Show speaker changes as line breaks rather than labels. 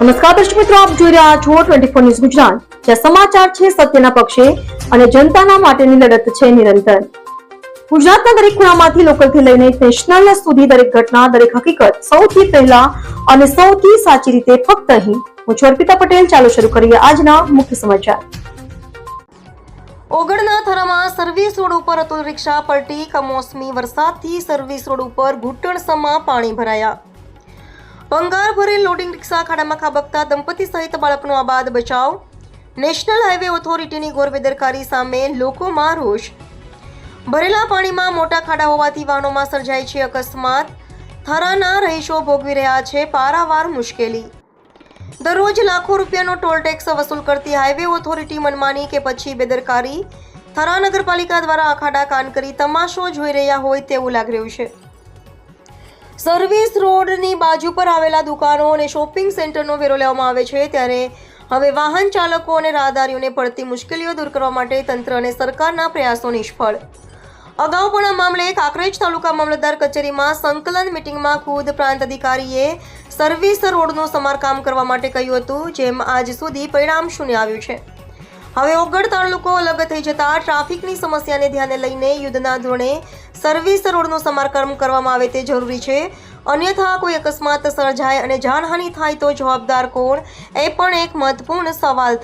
નમસ્કાર દર્શક મિત્રો, આપ જોઈ રહ્યા છો ટ્વેન્ટી ફોર ન્યૂઝ ગુજરાત. જ્યાં સમાચાર છે સત્યના પક્ષે અને જનતાના માટેની લડત છે નિરંતર. ગુજરાતના દરેક ખૂણામાંથી લોકલથી લઈને નેશનલ સુધી દરેક ઘટના, દરેક હકીકત સૌથી પહેલા અને સૌથી સાચી રીતે ફક્ત અહીં. હું છું અર્પિતા પટેલ. ચાલો શરૂ કરીએ આજના મુખ્ય સમાચાર. ઓગળના થરામાં સર્વિસ રોડ ઉપર અતુલ રિક્ષા પલટી કમોસમી વરસાદથી સર્વિસ રોડ ઉપર ઘૂંટણસમાં પાણી ભરાયા. ભંગાર ભરેલ લોડિંગ રિક્ષા ખાડામાં ખાબકતા દંપતી સહિત બાળકનો આબાદ બચાવ. નેશનલ હાઈવે ઓથોરિટીની ગોરબેદરકારી સામે લોકોમાં રોષ. ભરેલા પાણીમાં મોટા ખાડા હોવાથી વાહનોમાં સર્જાય છે અકસ્માત. થરાના રહીશો ભોગવી રહ્યા છે પારાવાર મુશ્કેલી. દરરોજ લાખો રૂપિયાનો ટોલ ટેક્સ વસૂલ કરતી હાઈવે ઓથોરિટી મનમાની કે પછી બેદરકારી. થરા નગરપાલિકા દ્વારા આ ખાડા કાન કરી તમાશો જોઈ રહ્યા હોય તેવું લાગી રહ્યું છે. સર્વિસ રોડની બાજુ પર આવેલા દુકાનો અને શોપિંગ સેન્ટરનો વેરો લેવામાં આવે છે ત્યારે હવે વાહન ચાલકો અને રાહદારીઓને પડતી મુશ્કેલીઓ દૂર કરવા માટે તંત્ર અને સરકારના પ્રયાસો નિષ્ફળ. અગાઉ પણ આ મામલે કાંકરેજ તાલુકા મામલતદાર કચેરીમાં સંકલન મિટિંગમાં ખુદ પ્રાંત અધિકારીએ સર્વિસ રોડનું સમારકામ કરવા માટે કહ્યું હતું, જેમ આજ સુધી પરિણામ શૂન્ય આવ્યું છે. હવે ઓગળ તાલુકો અલગ થઈ જતા ટ્રાફિકની સમસ્યાને ધ્યાને લઈને યુદ્ધના ધોરણે સર્વિસ રોડનું સમારકામ કરવામાં આવે તે જરૂરી છે. અન્યથા કોઈ અકસ્માત સર્જાય અને જાનહાનિ થાય તો જવાબદાર કોણ? એ પણ એક મહત્વપૂર્ણ સવાલ